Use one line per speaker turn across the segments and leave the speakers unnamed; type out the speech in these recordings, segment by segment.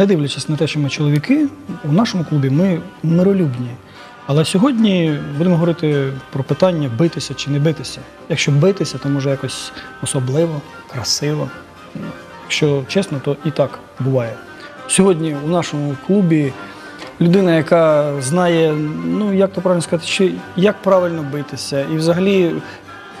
не дивлячись на те, що ми чоловіки, у нашому клубі ми миролюбні. Але сьогодні будемо говорити про питання битися чи не битися. Якщо битися, то може якось особливо, красиво. Якщо чесно, то і так буває. Сьогодні у нашому клубі людина, яка знає, ну як то правильно сказати, чи як правильно битися, і взагалі.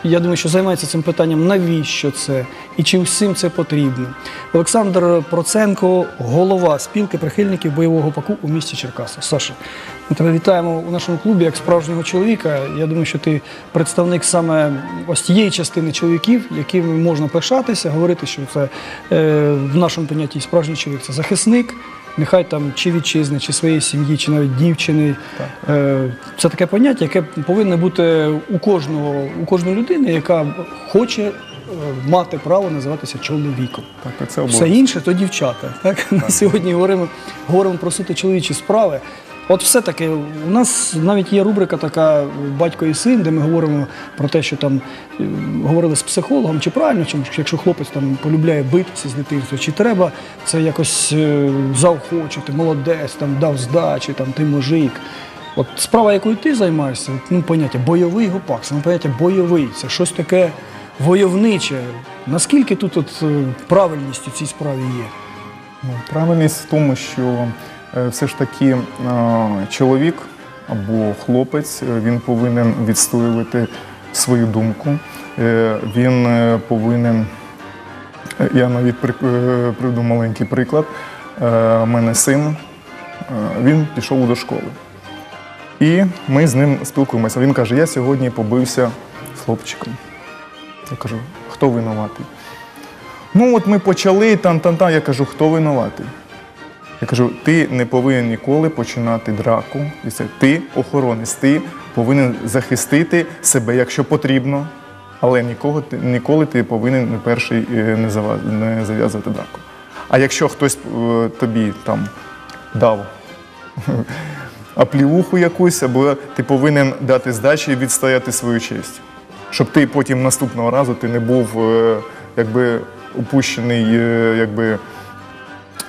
Я думаю, що займається цим питанням, навіщо це і чи всім це потрібно. Олександр Проценко, голова спілки прихильників бойового паку у місті Черкаси. Саша, ми тебе вітаємо у нашому клубі як справжнього чоловіка. Я думаю, що ти представник саме ось тієї частини чоловіків, якими можна пишатися, говорити, що це е, в нашому понятті справжній чоловік це захисник. Нехай там чи вітчизни, чи своєї сім'ї, чи навіть дівчини. Е, Це таке поняття, яке повинно бути у кожного, у кожної людини, яка хоче е, мати право називатися чоловіком.
Так, це
Все інше то дівчата. Так? Ми сьогодні говоримо, говоримо про суто чоловічі справи. От все-таки у нас навіть є рубрика така батько і син, де ми говоримо про те, що там е, говорили з психологом, чи правильно, чи якщо хлопець там полюбляє битися з дитинства, чи треба це якось е, заохочити, молодець, там дав здачі, там ти мужик. От справа, якою ти займаєшся, ну поняття бойовий гопак, саме поняття бойовий, це щось таке войовниче. Наскільки тут от, е, правильність у цій справі є?
Ну, Правильність в тому, що все ж таки е, чоловік або хлопець е, він повинен відстоювати свою думку. Е, Він е, повинен. е, Я навіть при- е, приведу маленький приклад. Е, У мене син, е, він пішов до школи. І ми з ним спілкуємося. Він каже: Я сьогодні побився з хлопчиком. Я кажу, хто винуватий? Ну, от ми почали там, там, там. Я кажу, хто винуватий? Я кажу, ти не повинен ніколи починати драку. І це ти охоронець, ти повинен захистити себе, якщо потрібно, але нікого ніколи ти повинен не перший е, не зав'язувати драку. А якщо хтось е, тобі там дав аплівуху якусь, або ти повинен дати здачі і відстояти свою честь, щоб ти потім наступного разу ти не був е, якби упущений, якби.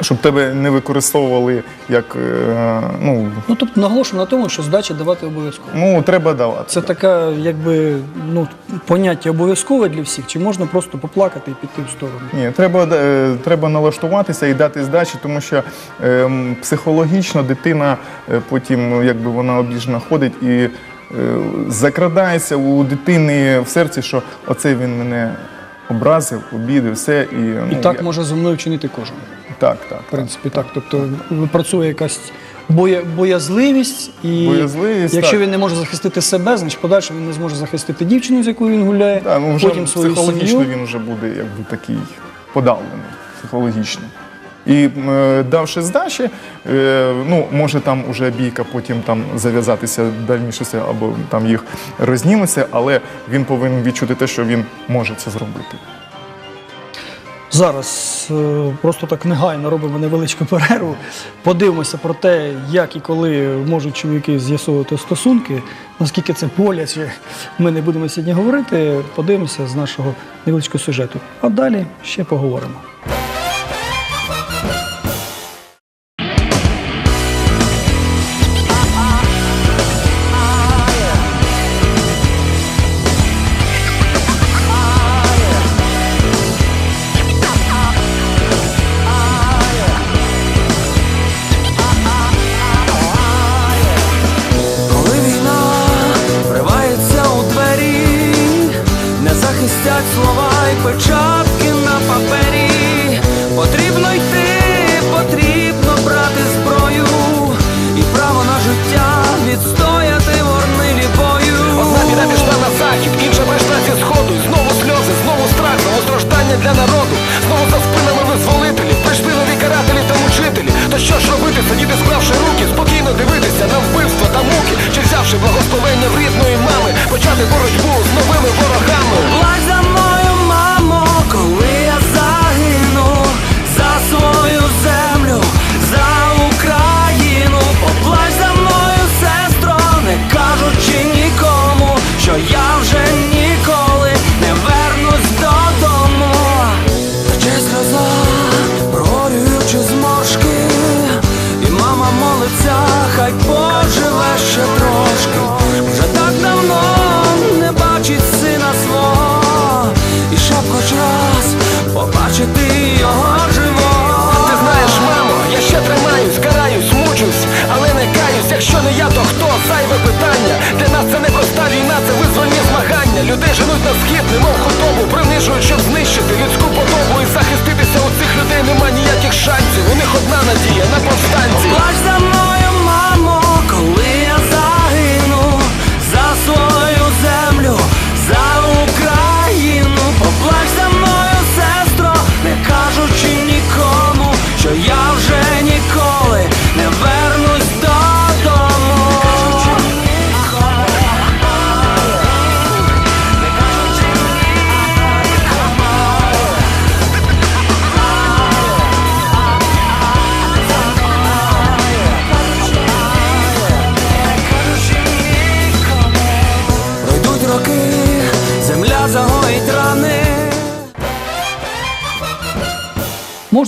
Щоб тебе не використовували як е, ну,
Ну тобто наголошую на тому, що здачі давати обов'язково.
ну треба давати.
Це таке, якби ну поняття обов'язкове для всіх, чи можна просто поплакати і піти в сторону?
Ні, треба, е, треба налаштуватися і дати здачі, тому що е, м, психологічно дитина е, потім, ну, якби вона обіжена ходить і е, закрадається у дитини в серці, що оце він мене образив, обідив, все. І,
І
ну,
так
я-
може зі мною вчинити кожен.
Так, так.
В принципі, так. Тобто працює якась боя, боязливість, і
Боязливість,
якщо
так.
він не може захистити себе, значить подальше він не зможе захистити дівчину, з якою він гуляє,
Да, ну, вже
потім свою
психологічно
сім'ю.
він вже буде якби такий подавлений психологічно. І е, давши здачі, е, ну може там уже бійка потім там зав'язатися дальніше або там їх розніметься, але він повинен відчути те, що він може це зробити.
Зараз е, просто так негайно робимо невеличку перерву. Подивимося про те, як і коли можуть чоловіки з'ясовувати стосунки. Наскільки це боляче, ми не будемо сьогодні говорити. Подивимося з нашого невеличкого сюжету. А далі ще поговоримо.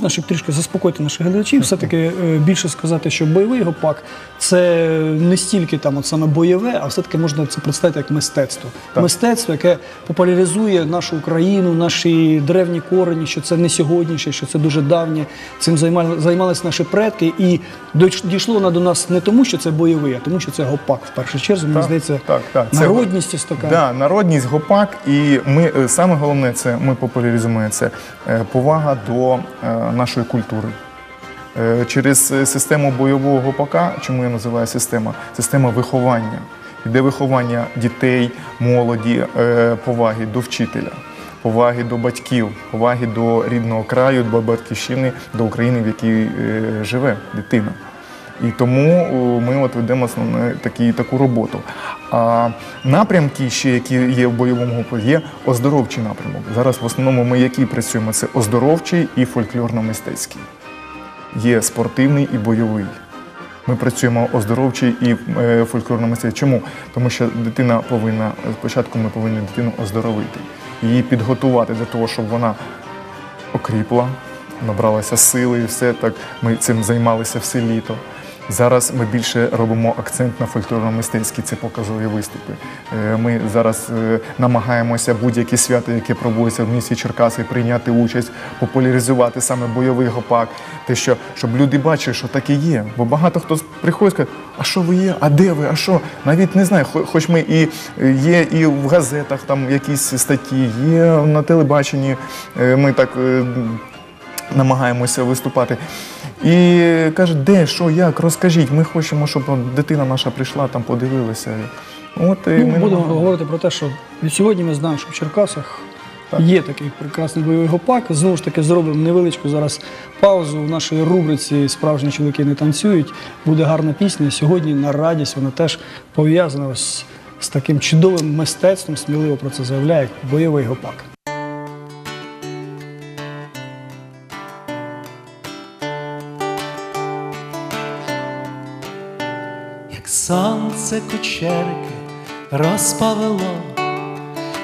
Можна, щоб трішки заспокоїти наших глядачів, все-таки е, більше сказати, що бойовий гопак це не стільки там от саме бойове, а все-таки можна це представити як мистецтво.
Так.
Мистецтво, яке популяризує нашу Україну, наші древні корені, що це не сьогоднішнє, що це дуже давнє. Цим займали, займалися наші предки. І дійшло воно до нас не тому, що це бойовий, а тому, що це гопак в першу чергу. Мені здається,
так, так. Це-
народність ось така.
Да, народність гопак, і ми е, саме головне це ми популяризуємо це е, повага до е, нашої культури. Е, Через е, систему бойового гопака, чому я називаю система? Система виховання. Іде виховання дітей, молоді, е, поваги до вчителя, поваги до батьків, поваги до рідного краю, до батьківщини, до України, в якій живе дитина. І тому ми от ведемо основне такі, таку роботу. А напрямки, ще які є в бойовому групі, є оздоровчий напрямок. Зараз в основному ми які працюємо? Це оздоровчий і фольклорно-мистецький. Є спортивний і бойовий. Ми працюємо оздоровчий і е, фольклорно-мистецький. Чому? Тому що дитина повинна спочатку ми повинні дитину оздоровити, її підготувати для того, щоб вона окріпла, набралася сили і все так. Ми цим займалися все літо. Зараз ми більше робимо акцент на фольклорно-мистецькі, це показові виступи. Е, Ми зараз е, намагаємося будь-які свята, які проводяться в місті Черкаси, прийняти участь, популяризувати саме бойовий гопак. Те, що щоб люди бачили, що таке є. Бо багато хто приходить і каже, а що ви є? А де ви? А що? Навіть не знаю. Хоч ми і е, є і в газетах там якісь статті, є на телебаченні. Ми так. Намагаємося виступати. І каже, де, що, як, розкажіть, ми хочемо, щоб дитина наша прийшла, там подивилася. От і
Ну,
ми
будемо
намагаємося.
говорити про те, що від сьогодні ми знаємо, що в Черкасах є такий прекрасний бойовий гопак. Знову ж таки, зробимо невеличку зараз паузу в нашій рубриці Справжні чоловіки не танцюють. Буде гарна пісня. Сьогодні на радість вона теж пов'язана ось з таким чудовим мистецтвом, сміливо про це заявляє, бойовий гопак.
Сонце кучерки розпавило,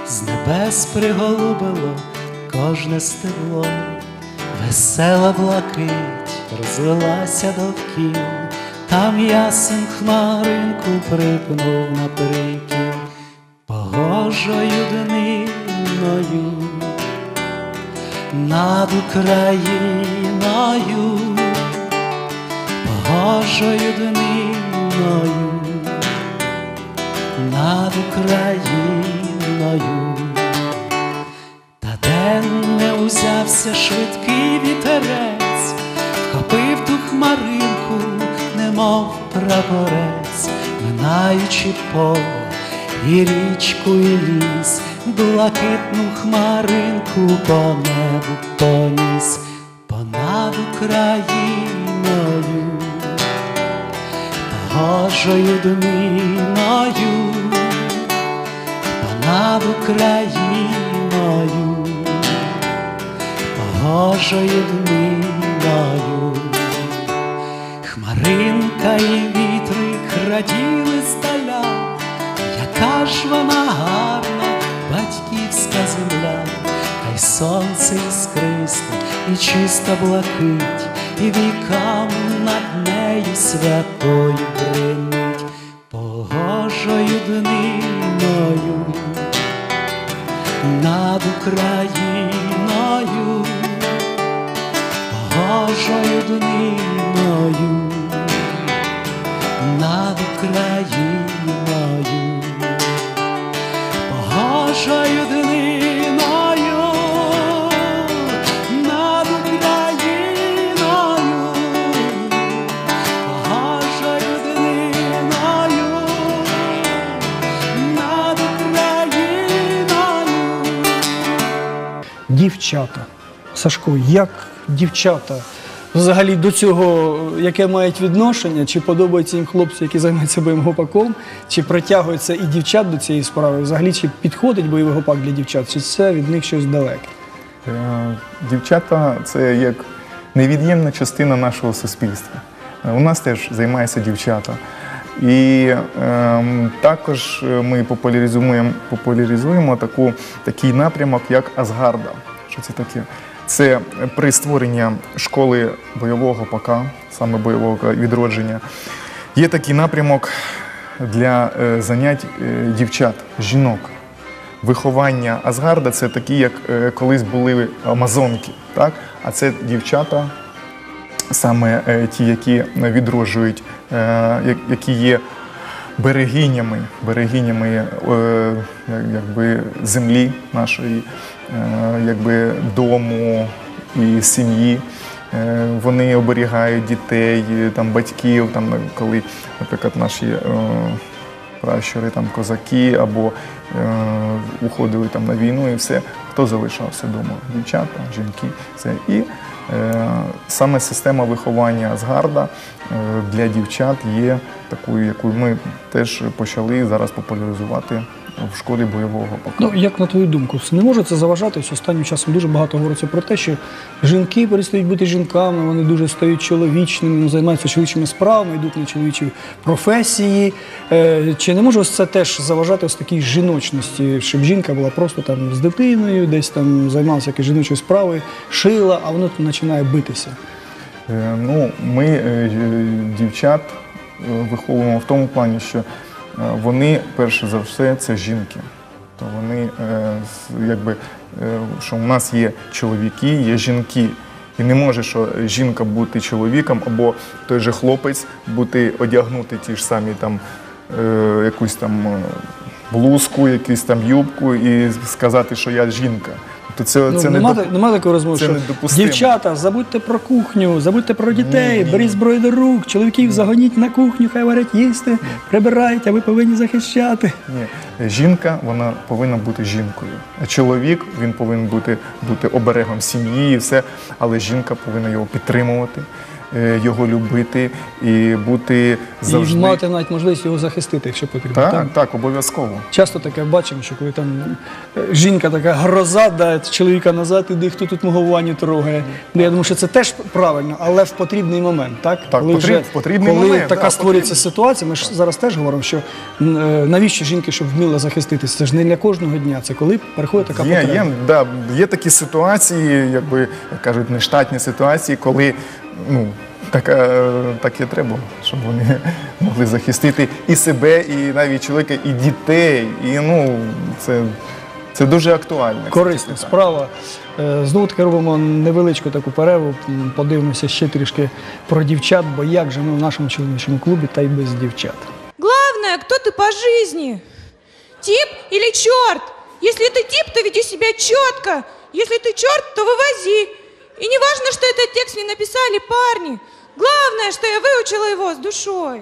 з небес приголубило кожне стебло, весела блакить розлилася довкіл, там ясен хмаринку припнув на прикіл, погожою дниною над Україною. Погожою дниною над Україною, та день не узявся швидкий вітерець, вхопив ту хмаринку, немов прапорець, минаючи поле і річку, і ліс, блакитну хмаринку по небу поніс понад Україною. Погожою дниною, понад Україною, погожою дниною, хмаринка і вітрик раділи здаля, яка ж вона гарна, батьківська земля, хай сонце іскристе і чиста блакить, і вікам над нею святою гримить Україною, Божою дниною
Дівчата. Сашко, як дівчата взагалі до цього, е, яке мають відношення? Чи подобаються їм хлопці, які займаються бойовим гопаком? Чи притягуються і дівчат до цієї справи? Взагалі, чи підходить бойовий гопак для дівчат, чи це від них щось далеке?
Е, Дівчата це як невід'ємна частина нашого суспільства. Е, У нас теж займаються дівчата. І ем, також е, ми популяризуємо, популяризуємо таку, такий напрямок, як Асгарда. Що це таке? Це при створенні школи бойового ПАКа, саме бойового відродження. Є такий напрямок для е, занять е, дівчат, жінок виховання Асгарда це такі, як е, колись були амазонки, так? а це дівчата, саме ті, які відроджують, які є берегинями, берегинями якби, землі нашої, якби, дому і сім'ї. Е, Вони оберігають дітей, е, там, батьків, там, коли, наприклад, наші е, пращури, там, козаки або е, уходили там, на війну і все. Хто залишався вдома? Дівчата, жінки. Це. І е, саме система виховання Асгарда е, для дівчат є такою, яку ми теж почали зараз популяризувати в школі бойового пока.
Ну, як на твою думку, не може це заважати? Ось Останнім часом дуже багато говориться про те, що жінки перестають бути жінками, вони дуже стають чоловічними, ну, займаються чоловічими справами, йдуть на чоловічі професії. Е, чи не може ось це теж заважати ось такій жіночності, щоб жінка була просто там з дитиною, десь там займалася якоюсь жіночою справою, шила, а воно починає битися?
Е, Ну, ми е, дівчат виховуємо в тому плані, що вони, перше за все, це жінки. То вони, е, якби, е, що у нас є чоловіки, є жінки. І не може, що жінка бути чоловіком, або той же хлопець бути одягнути ті ж самі там е, якусь там е, блузку, якусь там юбку і сказати, що я жінка. Тобто це,
Ну,
це
нема,
не
доп... нема такої розмови,
це
що
недопустимо.
дівчата, забудьте про кухню, забудьте про дітей, беріть зброю до рук, чоловіків загоніть на кухню, хай варять їсти, прибирають, а ви повинні захищати.
Ні, жінка вона повинна бути жінкою. А чоловік він повинен бути, бути оберегом сім'ї і все, але жінка повинна його підтримувати, його любити і бути завжди.
І мати навіть можливість його захистити, якщо потрібно.
Так,
Так?
так, обов'язково.
Часто таке бачимо, що коли там е, жінка така гроза, да, чоловіка назад іди, хто тут мого Ваню трогає. Ну, я думаю, що це теж правильно, але в потрібний момент. Так,
Так,
коли
потріб- в потрібний
коли
момент,
така
да,
створюється ситуація, ми ж зараз теж говоримо, що е, навіщо жінки, щоб вміла захиститися? Це ж не для кожного дня, це коли переходить така
Є,
потреба.
є, да, є такі ситуації, якби як кажуть, нештатні ситуації, коли ну, так, е, так і треба, щоб вони могли захистити і себе, і навіть чоловіка, і дітей. І ну, це, це дуже актуально.
Корисна справа. Е, Знову таки робимо невеличку таку перерву. м, Подивимося ще трішки про дівчат, бо як же ми в нашому чоловічому клубі та й без дівчат.
Главное, кто ты по жизни? Тип или черт? Если ты тип, то веди себя четко. Если ты черт, то вывози. И не важно, что этот текст мне написали парни. Главное, что я выучила его с душой.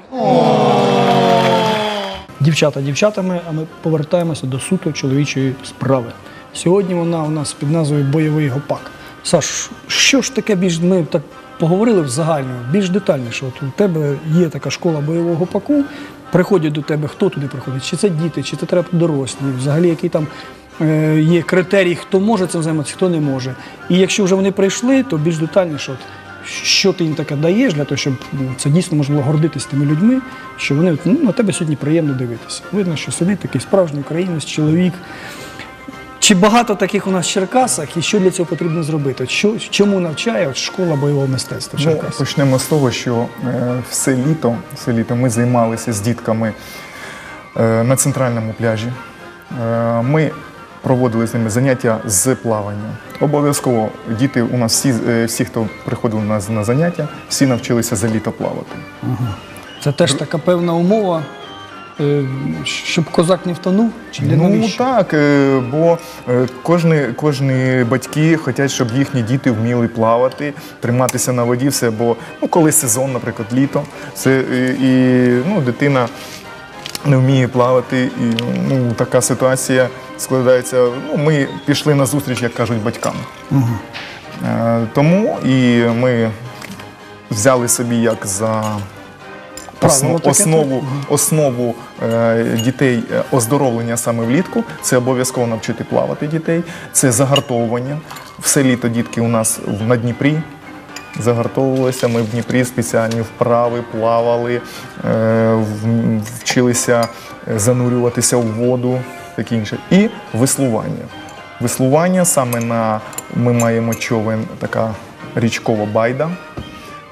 Дівчата дівчатами, а ми повертаємося до суто чоловічої справи. Сьогодні вона у нас під назвою Бойовий гопак. Саш, що ж таке більш ми так поговорили в загальному, більш детальніше. От у тебе є така школа бойового гопаку. Приходять до тебе, хто туди приходить? Чи це діти, чи це треба дорослі? Взагалі, який там є критерій, хто може цим займатися, хто не може. І якщо вже вони прийшли, то більш детальніше, от, що ти їм таке даєш для того, щоб ну, це дійсно можна було гордитися тими людьми, що вони ну, на тебе сьогодні приємно дивитися. Видно, що сидить такий справжній українець, чоловік. Чи багато таких у нас в Черкасах і що для цього потрібно зробити? Що, чому навчає от школа бойового мистецтва в
Ну, почнемо з того, що е, все літо, все літо ми займалися з дітками е, на центральному пляжі. Е, ми проводили з ними заняття з плавання. Обов'язково діти у нас всі, е, всі хто приходив у нас на заняття, всі навчилися за літо плавати.
Це теж така певна умова, е, щоб козак не втонув? Чи для
Ну
навіщо?
так, е, бо кожні, кожні батьки хочуть, щоб їхні діти вміли плавати, триматися на воді, все, бо ну, коли сезон, наприклад, літо, це і ну, дитина не вміє плавати, і ну, така ситуація складається. Ну, ми пішли на зустріч, як кажуть, батькам. Е, Тому і ми взяли собі як за основ, основу, основу е, дітей е, оздоровлення саме влітку. Це обов'язково навчити плавати дітей, це загартовування. Все літо дітки у нас на Дніпрі загартовувалися. Ми в Дніпрі спеціальні вправи плавали, е, вчилися е, занурюватися в воду, таке інше. І веслування. Веслування саме на ми маємо човен, така річкова байда.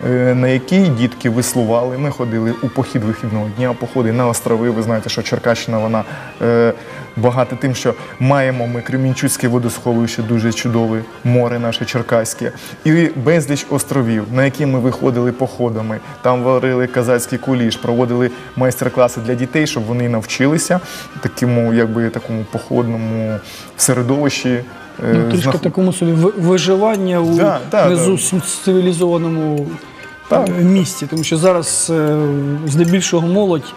Е, На якій дітки веслували. Ми ходили у похід вихідного дня, походи на острови. Ви знаєте, що Черкащина вона е, багата тим, що маємо ми Кремінчуцьке водосховище, дуже чудове море наше черкаське, і безліч островів, на які ми виходили походами. Там варили казацький куліш, проводили майстер-класи для дітей, щоб вони навчилися такому, якби такому походному середовищі. Е,
Ну, трішки
знаход-
такому собі ви- виживання у
Да, да,
внизу
да.
цивілізованому е, місті, тому що зараз е, здебільшого молодь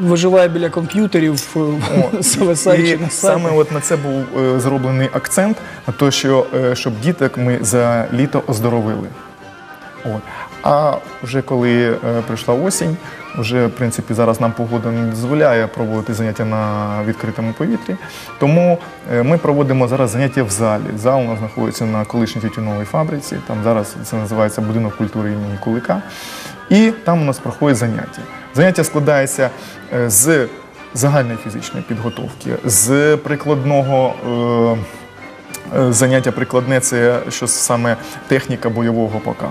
виживає біля комп'ютерів, е,
І
на сайті.
саме от на це був е, зроблений акцент на те, що е, щоб діток ми за літо оздоровили. От. А вже коли е, прийшла осінь, вже в принципі зараз нам погода не дозволяє проводити заняття на відкритому повітрі. Тому е, ми проводимо зараз заняття в залі. Зал у нас знаходиться на колишній тютюновій фабриці. Там зараз це називається будинок культури імені Кулика. І там у нас проходять заняття. Заняття складається е, з загальної фізичної підготовки, з прикладного. Заняття прикладне це саме техніка бойового пока.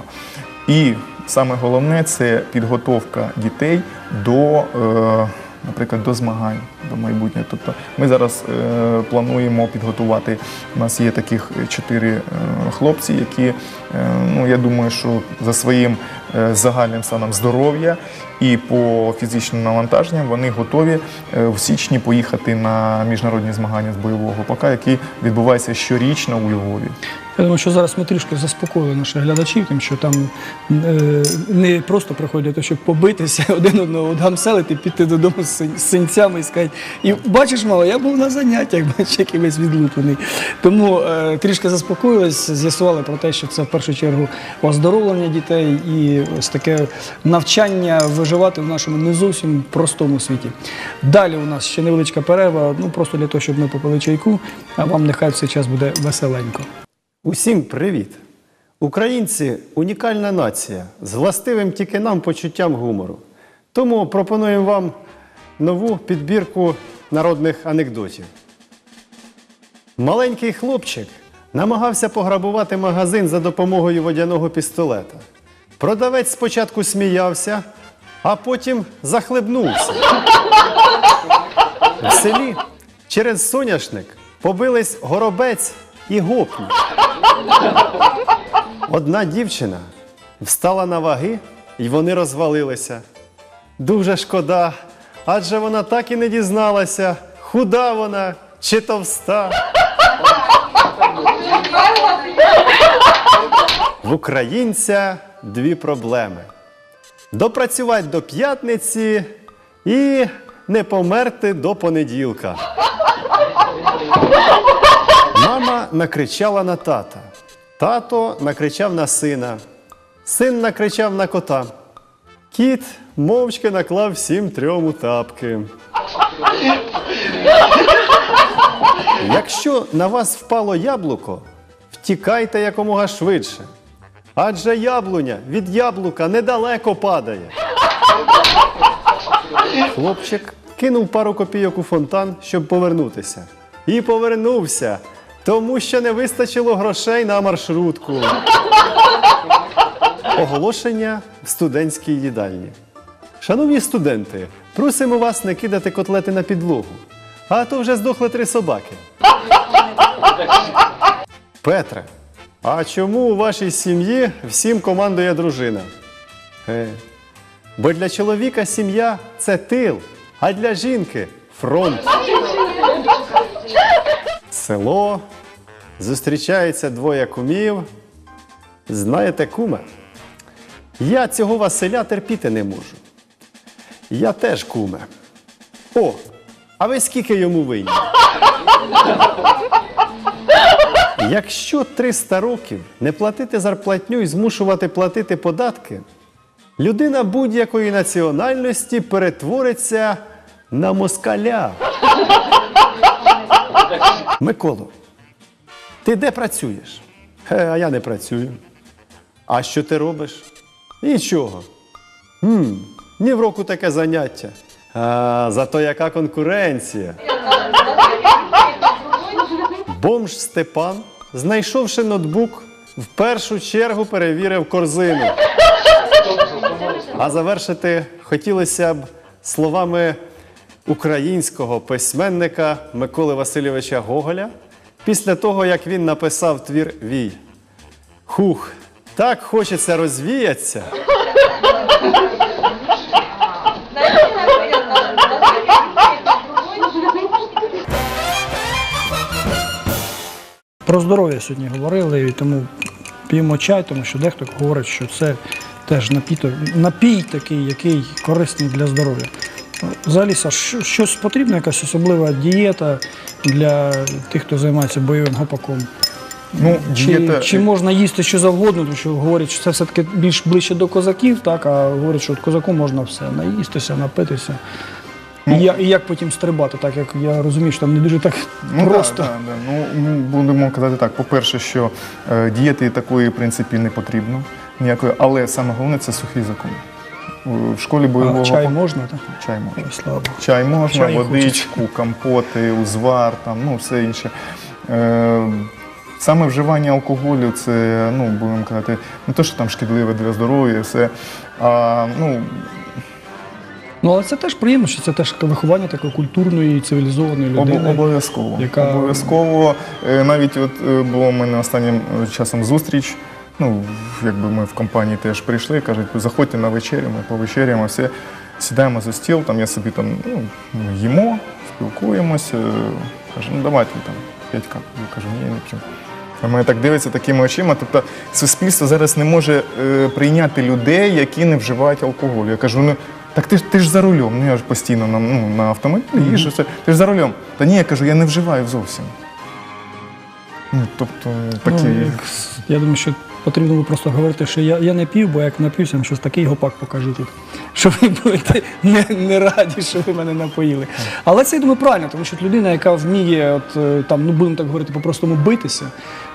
І саме головне це підготовка дітей до, е, наприклад, до змагань, до майбутнього. Тобто ми зараз е, плануємо підготувати. У нас є таких чотири е, хлопці, які, ну я думаю, що за своїм загальним станом здоров'я і по фізичним навантаженням вони готові е, в січні поїхати на міжнародні змагання з бойового ПК, які відбуваються щорічно у Львові.
Я думаю, що зараз ми трішки заспокоїли наших глядачів, тим, що там е, не просто приходять, щоб побитися один одного гамселити, піти додому з синцями і сказати, і бачиш, мало, я був на заняттях, бачиш, який весь відлуплений. Тому е, трішки заспокоїлись, з'ясували про те, що це в першу чергу оздоровлення дітей і ось таке навчання виживати в нашому не зовсім простому світі. Далі у нас ще невеличка перерва, ну просто для того, щоб ми попили чайку, а вам нехай цей час буде веселенько.
Усім привіт! Українці унікальна нація з властивим тільки нам почуттям гумору. Тому пропонуємо вам нову підбірку народних анекдотів. Маленький хлопчик намагався пограбувати магазин за допомогою водяного пістолета. Продавець спочатку сміявся, а потім захлебнувся. В селі через соняшник побились горобець і гопник. Одна дівчина встала на ваги, і вони розвалилися. Дуже шкода, адже вона так і не дізналася, худа вона чи товста. В українця дві проблеми: допрацювати до п'ятниці і не померти до понеділка. Мама накричала на тата. Тато накричав на сина. Син накричав на кота. Кіт мовчки наклав всім трьом тапки. Якщо на вас впало яблуко, втікайте якомога швидше. Адже яблуня від яблука недалеко падає. Хлопчик кинув пару копійок у фонтан, щоб повернутися. І повернувся Тому що не вистачило грошей на маршрутку. Оголошення в студентській їдальні. Шановні студенти, просимо вас не кидати котлети на підлогу. А то вже здохли три собаки. Петре, а чому у вашій сім'ї всім командує дружина? Е, бо для чоловіка сім'я це тил, а для жінки фронт. Село. Зустрічаються двоє кумів. Знаєте, куме, я цього Василя терпіти не можу. Я теж куме. О, а ви скільки йому винні? Якщо 300 років не платити зарплатню і змушувати платити податки, людина будь-якої національності перетвориться на москаля. Миколо, ти де працюєш? Е, а я не працюю. А що ти робиш? Нічого. Хм, ні в року таке заняття. А, зато яка конкуренція. Бомж Степан, знайшовши ноутбук, в першу чергу перевірив корзину. А завершити хотілося б словами українського письменника Миколи Васильовича Гоголя після того, як він написав твір Вій. Хух, так хочеться розвіятися.
Про здоров'я сьогодні говорили, і тому п'ємо чай, тому що дехто говорить, що це теж напіток, напій такий, який корисний для здоров'я. Взагалі, Саш, щось потрібно, якась особлива дієта для тих, хто займається бойовим гопаком?
Ну,
Чи,
дієта,
чи можна їсти що завгодно, тому що говорять, що це все-таки більш ближче до козаків, так, а говорять, що от козаку можна все наїстися, напитися. І, я, і як потім стрибати, так як я розумію, що там не дуже так
Ну,
просто.
Да, да, да. Ну, ну, будемо казати так. По-перше, що е, дієти такої, в принципі, не потрібно ніякої, але саме головне це сухий закон. В- В школі бойового
А чай можна, так?
чай можна.
Ой, слава Богу.
Чай можна,
Чай
водичку, компоти, узвар, там, ну, все інше. Е, саме вживання алкоголю це, ну, будемо казати, не те, що там шкідливе для здоров'я, все. А, ну,
Ну, але це теж приємно, що це теж виховання такої культурної, цивілізованої
Об-
людини.
Обов'язково.
яка-
Обов'язково. Е, Навіть от е, було в мене останнім е, часом зустріч. Ну, якби ми в компанії теж прийшли, кажуть, заходьте на вечерю, ми повечеряємо, все, сідаємо за стіл, там я собі там ну, їмо, спілкуємося. Каже, ну давайте там п'ять кап. Я кажу, ні, я не п'ю. А мене так дивиться такими очима. Тобто суспільство зараз не може е, прийняти людей, які не вживають алкоголь. Я кажу, ну так ти ж ти ж за рулем. Ну я ж постійно на, ну, на автомобілі їжджу. все. Ти ж за рулем. Та ні, я кажу, я не вживаю зовсім. Ну, тобто, такі.
Ну, я думаю, що потрібно було просто говорити, що я, я не пів, бо як нап'юся, я вам щось такий гопак покажу тут. Що ви будете не, не раді, що ви мене напоїли. Але це я думаю правильно, тому що людина, яка вміє, от е, там, ну будемо так говорити, по-простому битися,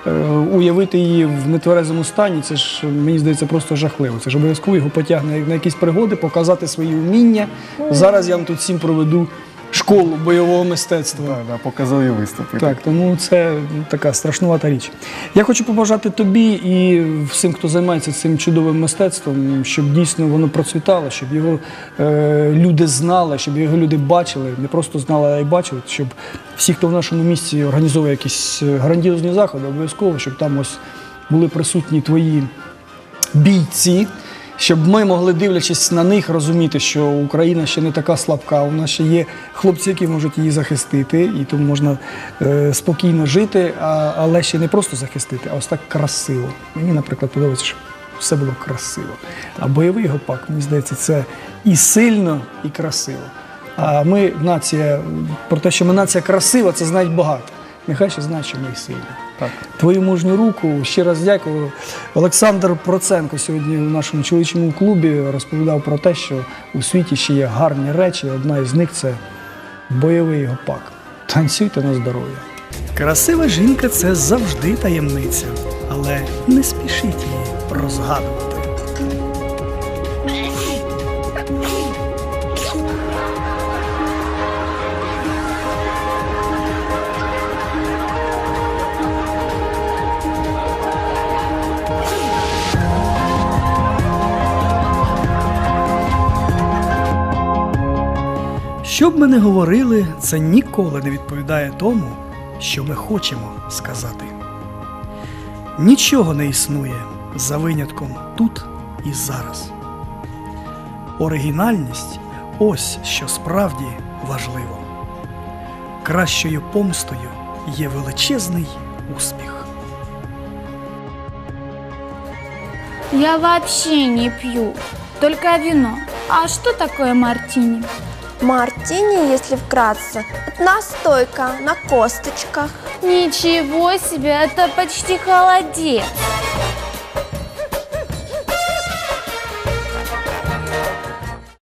е, уявити її в нетверезому стані, це ж мені здається просто жахливо. Це ж обов'язково його потягне на якісь пригоди, показати свої вміння. Зараз я вам тут всім проведу школу бойового мистецтва.
Да, да, показові виступи.
Так, тому це така страшнувата річ. Я хочу побажати тобі і всім, хто займається цим чудовим мистецтвом, щоб дійсно воно процвітало, щоб його е, люди знали, щоб його люди бачили, не просто знали, а й бачили, щоб всі, хто в нашому місті організовує якісь е, грандіозні заходи, обов'язково, щоб там ось були присутні твої бійці, щоб ми могли, дивлячись на них, розуміти, що Україна ще не така слабка. У нас ще є хлопці, які можуть її захистити, і тому можна е, спокійно жити, а, але ще не просто захистити, а ось так красиво. Мені, наприклад, подобається, щоб все було красиво. А бойовий гопак, мені здається, це і сильно, і красиво. А ми нація, про те, що ми нація красива, це знають багато. Нехай ще ми і сильні.
Так.
Твою мужню руку. Ще раз дякую. Олександр Проценко сьогодні в нашому чоловічому клубі розповідав про те, що у світі ще є гарні речі. Одна із них це бойовий гопак. Танцюйте на здоров'я. Красива жінка це завжди таємниця, але не спішіть її розгадувати. Що б ми не говорили, це ніколи не відповідає тому, що ми хочемо сказати. Нічого не існує за винятком тут і зараз. Оригінальність ось що справді важливо. Кращою помстою є величезний успіх.
Я вообще не пью, только вино. А что такое мартини?
Мартини, если вкратце, это настойка на косточках.
Ничего себе, это почти холодец.